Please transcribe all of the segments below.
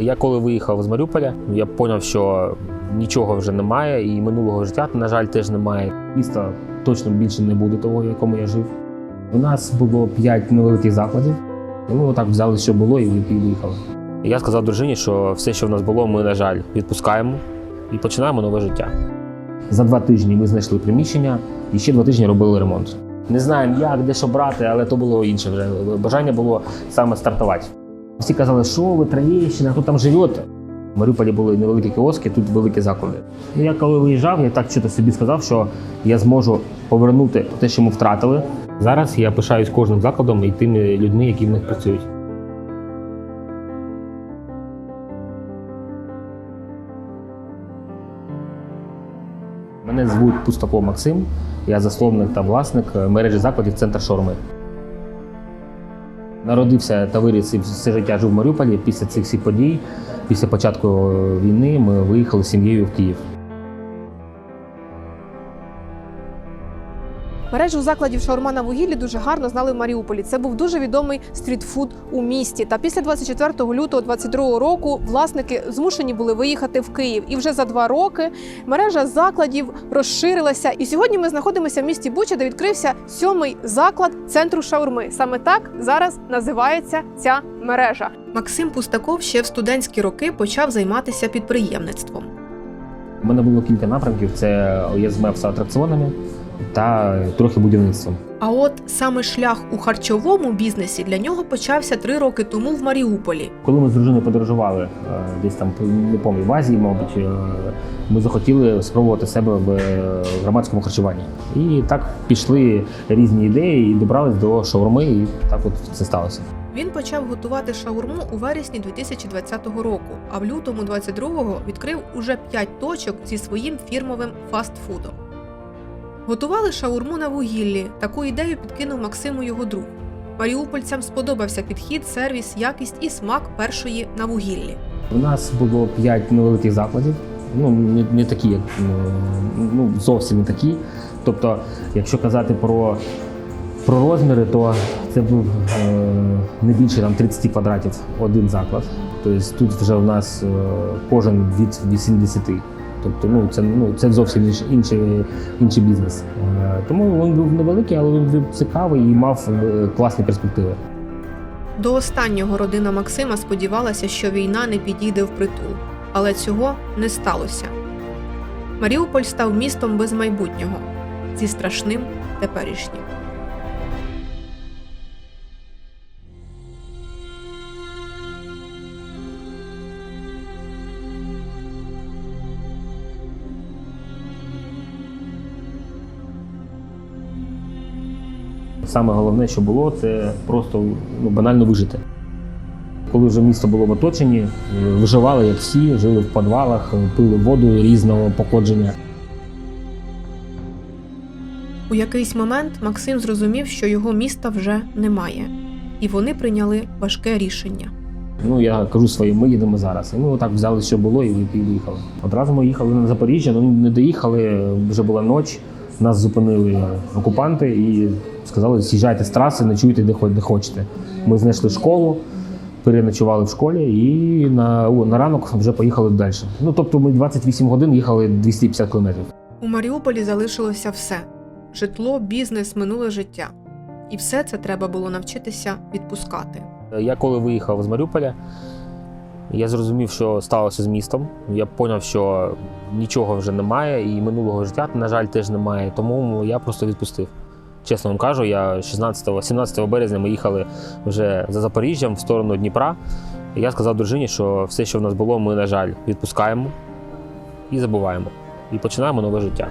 Я коли виїхав з Маріуполя, я зрозумів, що нічого вже немає, і минулого життя, на жаль, теж немає. Міста точно більше не буде того, в якому я жив. У нас було п'ять невеликих закладів, і ми отак взяли, що було, і виїхали. Я сказав дружині, що все, що в нас було, ми, на жаль, відпускаємо і починаємо нове життя. За два тижні ми знайшли приміщення і ще два тижні робили ремонт. Не знаємо, як, де що брати, але то було інше вже. Бажання було саме стартувати. Всі казали, що ви Троєщина, хто там живете. В Маріуполі були невеликі кіоски, тут великі заклади. Я коли виїжджав, я так чисто собі сказав, що я зможу повернути те, що ми втратили. Зараз я пишаюсь кожним закладом і тими людьми, які в них працюють. Мене звуть Пустаков Максим, я засновник та власник мережі закладів Центр Шаурми. Народився та виріс і все життя жив в Маріуполі. Після цих всіх подій, після початку війни, ми виїхали з сім'єю в Київ. Мережу закладів шаурма на вугіллі дуже гарно знали в Маріуполі. Це був дуже відомий стрітфуд у місті. Та після 24 лютого 22 року власники змушені були виїхати в Київ. І вже за два роки мережа закладів розширилася. І сьогодні ми знаходимося в місті Буча, де відкрився сьомий заклад центру шаурми. Саме так зараз називається ця мережа. Максим Пустаков ще в студентські роки почав займатися підприємництвом. У мене було кілька напрямків: це я займався атракціонами та трохи будівництвом. А от саме шлях у харчовому бізнесі для нього почався три роки тому в Маріуполі. Коли ми з дружиною подорожували е, десь там не пам'ятаю, в Азії, мабуть, е, ми захотіли спробувати себе в е, громадському харчуванні. І так пішли різні ідеї і добрались до шаурми, і так от це сталося. Він почав готувати шаурму у вересні 2020 року, а в лютому 22-го відкрив уже 5 точок зі своїм фірмовим фастфудом. Готували шаурму на вугіллі. Таку ідею підкинув Максиму його друг. Маріупольцям сподобався підхід, сервіс, якість і смак першої на вугіллі. У нас було п'ять невеликих закладів. Ну не, не такі, як ну, ну зовсім не такі. Тобто, якщо казати про, про розміри, то це був е, не більше там 30 квадратів один заклад. Тобто тут вже у нас е, кожен від 80. Тобто, ну це ну це зовсім інш- інший, інший бізнес. Е, тому він був невеликий, але він був цікавий і мав е, класні перспективи. До останнього родина Максима сподівалася, що війна не підійде впритул, але цього не сталося. Маріуполь став містом без майбутнього зі страшним теперішнім. Саме головне, що було, це просто ну, банально вижити. Коли вже місто було в оточенні, е, виживали як всі, жили в підвалах, е, пили воду різного походження. У якийсь момент Максим зрозумів, що його міста вже немає, і вони прийняли важке рішення. Ну я кажу своїм, ми їдемо зараз. І ми отак взяли, що було, і виїхали. Одразу ми їхали на Запоріжжя, ну не доїхали, вже була ніч. Нас зупинили окупанти і сказали, з'їжджайте з траси, ночуйте де, хоч- де хочете. Ми знайшли школу, переночували в школі і на, на ранок вже поїхали далі. Ну тобто ми 28 годин їхали 250 кілометрів. У Маріуполі залишилося все: житло, бізнес, минуле життя. І все це треба було навчитися відпускати. Я коли виїхав з Маріуполя, я зрозумів, що сталося з містом. Я зрозумів, що нічого вже немає, і минулого життя, на жаль, теж немає. Тому я просто відпустив. Чесно вам кажу, я 16-17 березня ми їхали вже за Запоріжжям в сторону Дніпра. І я сказав дружині, що все, що в нас було, ми, на жаль, відпускаємо і забуваємо. І починаємо нове життя.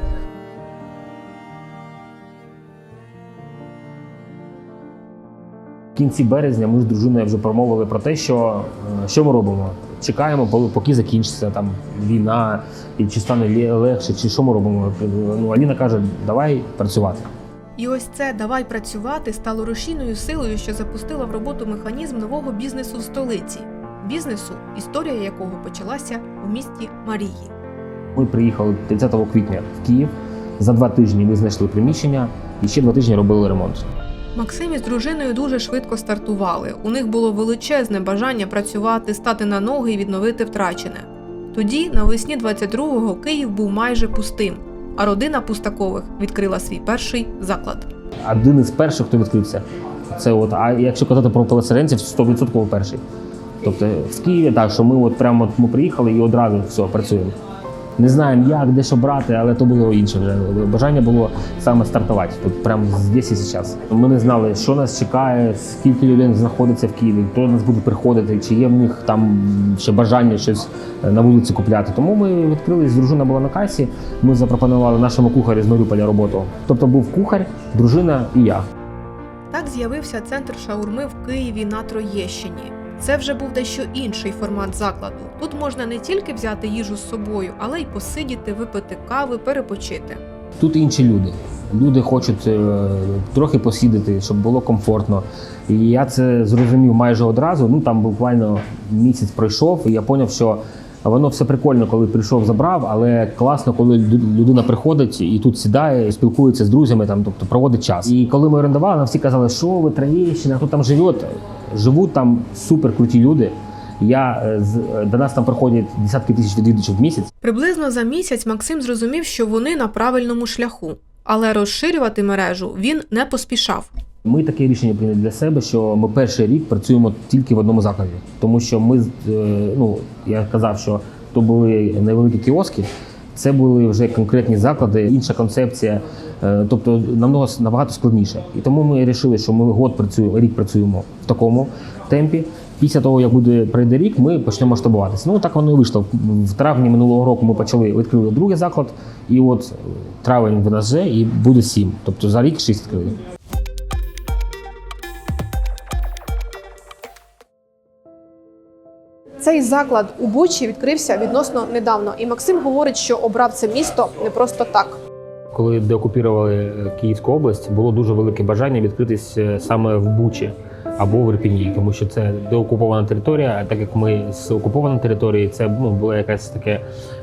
В кінці березня ми з дружиною вже промовили про те, що, е, що ми робимо. Чекаємо, поки- закінчиться там війна, і чи стане легше, чи що ми робимо. Ну, Аліна каже, давай працювати. І ось це давай працювати стало рушійною силою, що запустила в роботу механізм нового бізнесу в столиці. Бізнесу, історія якого почалася в місті Марії. Ми приїхали 30 квітня в Київ. За два тижні ми знайшли приміщення і ще два тижні робили ремонт. Максим із дружиною дуже швидко стартували. У них було величезне бажання працювати, стати на ноги і відновити втрачене. Тоді, навесні 22-го, Київ був майже пустим, а родина Пустакових відкрила свій перший заклад. Один із перших, хто відкрився. Це от, а якщо казати про переселенців, 100% перший. Тобто в Києві так, що ми от прямо от ми приїхали і одразу все, працюємо. Не знаємо як, де що брати, але то було інше вже. Бажання було саме стартувати. Тут прямо здесь і зараз. Ми не знали, що нас чекає, скільки людей знаходиться в Києві, хто нас буде приходити, чи є в них там ще бажання щось е, на вулиці купляти. Тому ми відкрились, дружина була на касі. Ми запропонували нашому кухарю з Маріуполя роботу. Тобто був кухар, дружина і я. Так з'явився центр шаурми в Києві на Троєщині. Це вже був дещо інший формат закладу. Тут можна не тільки взяти їжу з собою, але й посидіти, випити кави, перепочити. Тут інші люди. Люди хочуть е, трохи посідати, щоб було комфортно. І я це зрозумів майже одразу. Ну там буквально місяць пройшов, і я зрозумів, що воно все прикольно, коли прийшов, забрав, але класно, коли людина приходить і тут сідає, спілкується з друзями, там, тобто проводить час. І коли ми орендували, нам всі казали, що ви Троєщина, хто там живе. Живуть там супер круті люди. Я е, е, до нас там приходять десятки тисяч відвідувачів в місяць. Приблизно за місяць Максим зрозумів, що вони на правильному шляху, але розширювати мережу він не поспішав. Ми таке рішення прийняли для себе, що ми перший рік працюємо тільки в одному закладі, тому що ми е, ну я казав, що то були невеликі кіоски. Це були вже конкретні заклади, інша концепція, е, тобто намного набагато складніше. І тому ми вирішили, що ми год працюємо, рік працюємо в такому темпі. Після того, як буде пройде рік, ми почнемо масштабуватися. Ну так воно і вийшло. В травні минулого року ми почали відкрили другий заклад, і от травень в нас вже і буде сім. Тобто за рік шість відкрили. Цей заклад у Бучі відкрився відносно недавно, і Максим говорить, що обрав це місто не просто так. Коли деокупували е, Київську область, було дуже велике бажання відкритись е, саме в Бучі або в Ірпіні, тому що це деокупована територія. А так як ми з окупованої території, це ну, було якесь таке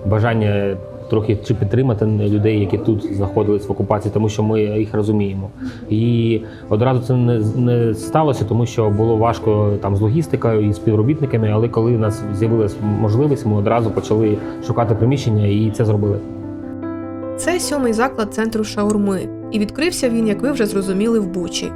бажання трохи чи підтримати людей, які тут знаходились в окупації, тому що ми їх розуміємо. І одразу це не, не сталося, тому що було важко там з логістикою і співробітниками. Але коли у нас з'явилася можливість, ми одразу почали шукати приміщення і це зробили. Це сьомий заклад центру шаурми, і відкрився він, як ви вже зрозуміли, в Бучі.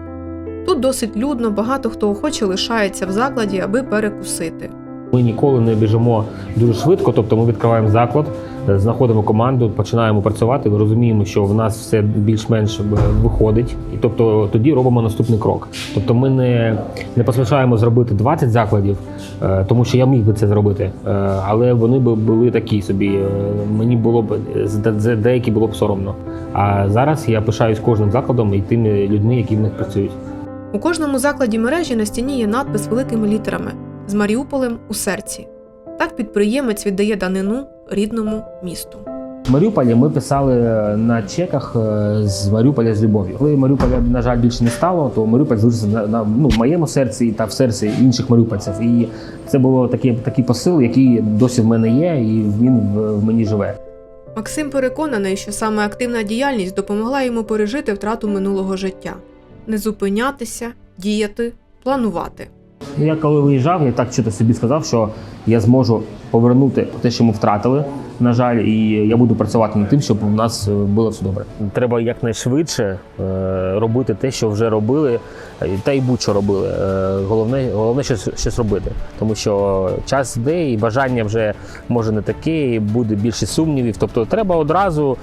Тут досить людно, багато хто охоче лишається в закладі, аби перекусити. Ми ніколи не біжимо дуже швидко, тобто ми відкриваємо заклад, знаходимо команду, починаємо працювати. Ми розуміємо, що в нас все більш-менш е, виходить, і тобто тоді робимо наступний крок. Тобто ми не, не поспішаємо зробити 20 закладів, е, тому що я міг би це зробити, е, але вони б були такі собі. Мені було б з- з- деякі було б соромно. А зараз я пишаюсь кожним закладом і тими людьми, які в них працюють. У кожному закладі мережі на стіні є надпис великими літерами з Маріуполем у серці. Так підприємець віддає данину рідному місту. В Маріуполі ми писали на чеках е, з Маріуполя з любов'ю. Коли Маріуполя, на жаль, більше не стало, то Маріуполь залишився на, на ну, в моєму серці та в серці інших маріупольців. І це було такий, такий посил, який досі в мене є, і він в, в мені живе. Максим переконаний, що саме активна діяльність допомогла йому пережити втрату минулого життя, не зупинятися, діяти, планувати. Ну, Я коли виїжджав, я так чисто собі сказав, що я зможу повернути те, що ми втратили. На жаль, і я буду працювати над тим, щоб у нас е, було все добре. Треба якнайшвидше е, робити те, що вже робили, е, та й будь-що робили. Головне, головне щось, щось робити, тому що час йде, і бажання вже може не таке, і буде більше сумнівів. Тобто треба одразу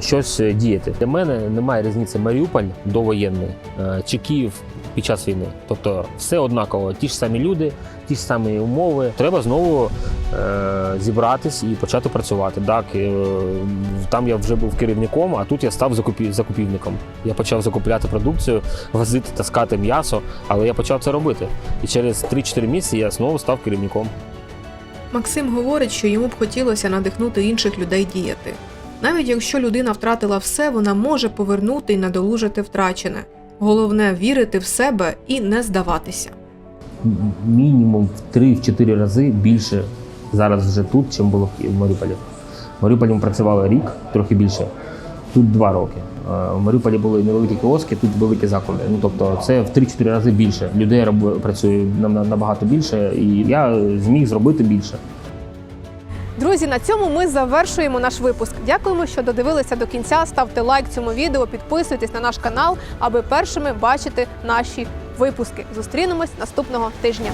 щось діяти. Для мене немає різниці Маріуполь довоєнний чи Київ під час війни. Тобто все однаково, ті ж самі люди, ті ж самі умови. Треба знову е, зібратись і почати працювати. Так, е, там я вже був керівником, а тут я став закупі- закупівником. Я почав закупляти продукцію, возити, таскати м'ясо, але я почав це робити. І через 3-4 місяці я знову став керівником. Максим говорить, що йому б хотілося надихнути інших людей діяти. Навіть якщо людина втратила все, вона може повернути і надолужити втрачене. Головне вірити в себе і не здаватися. Мінімум в 3-4 рази більше зараз вже тут, чим було в Маріуполі. В Маріуполі ми працювали рік, трохи більше. Тут два роки. Е, В Маріуполі були невеликі кіоски, тут великі заклади. Ну тобто це в 3-4 рази більше. Людей працює набагато більше, і я зміг зробити більше. Друзі, на цьому ми завершуємо наш випуск. Дякуємо, що додивилися до кінця. Ставте лайк цьому відео, підписуйтесь на наш канал, аби першими бачити наші випуски. Зустрінемось наступного тижня.